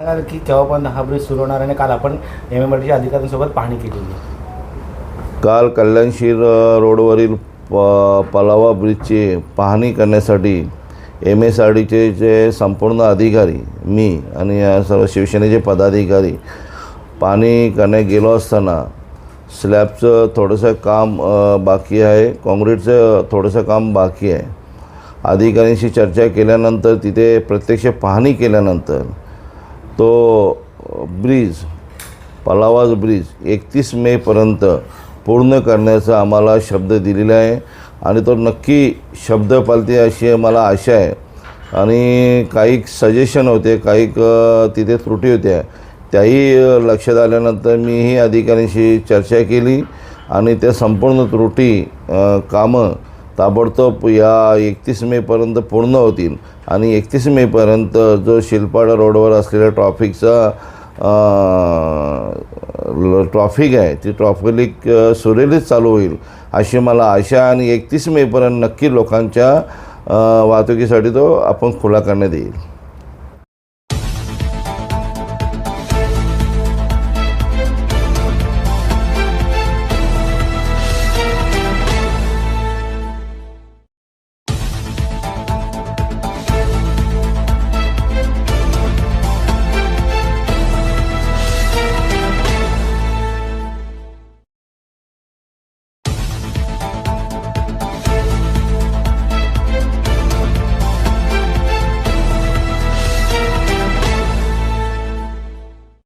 सांगाल की केव्हापर्यंत हा ब्रिज सुरू होणार आणि काल आपण एम एम आर अधिकाऱ्यांसोबत पाहणी केलेली काल कल्याणशीर रोडवरील प पलावा ब्रिजची पाहणी करण्यासाठी एम एस आर डीचे जे संपूर्ण अधिकारी मी आणि सर्व शिवसेनेचे पदाधिकारी पाहणी करण्यात गेलो असताना स्लॅबचं थोडंसं काम बाकी आहे काँक्रीटचं थोडंसं काम बाकी आहे. अधिकाऱ्यांशी चर्चा केल्यानंतर तिथे प्रत्यक्ष पाहणी केल्यानंतर तो ब्रिज पलावाज ब्रिज एकतीस मेपर्यंत पूर्ण करण्याचा आम्हाला शब्द दिलेला आहे. आणि तो नक्की शब्द पालते अशी मला आशा आहे. आणि काही सजेशन होते काही तिथे त्रुटी होत्या त्याही लक्षात आल्यानंतर मीही अधिकाऱ्यांशी चर्चा केली. आणि त्या संपूर्ण त्रुटी कामं ताबडतोब या एकतीस मेपर्यंत पूर्ण होतील. आणि एकतीस मेपर्यंत जो शिल्पाडा रोडवर असलेल्या ट्रॉफिकचा ट्रॉफिक आहे ती ट्रॉफिक सुरेलीच चालू होईल अशी मला आशा आणि एकतीस मेपर्यंत नक्की लोकांच्या वाहतुकीसाठी तो आपण खुला करण्यात येईल.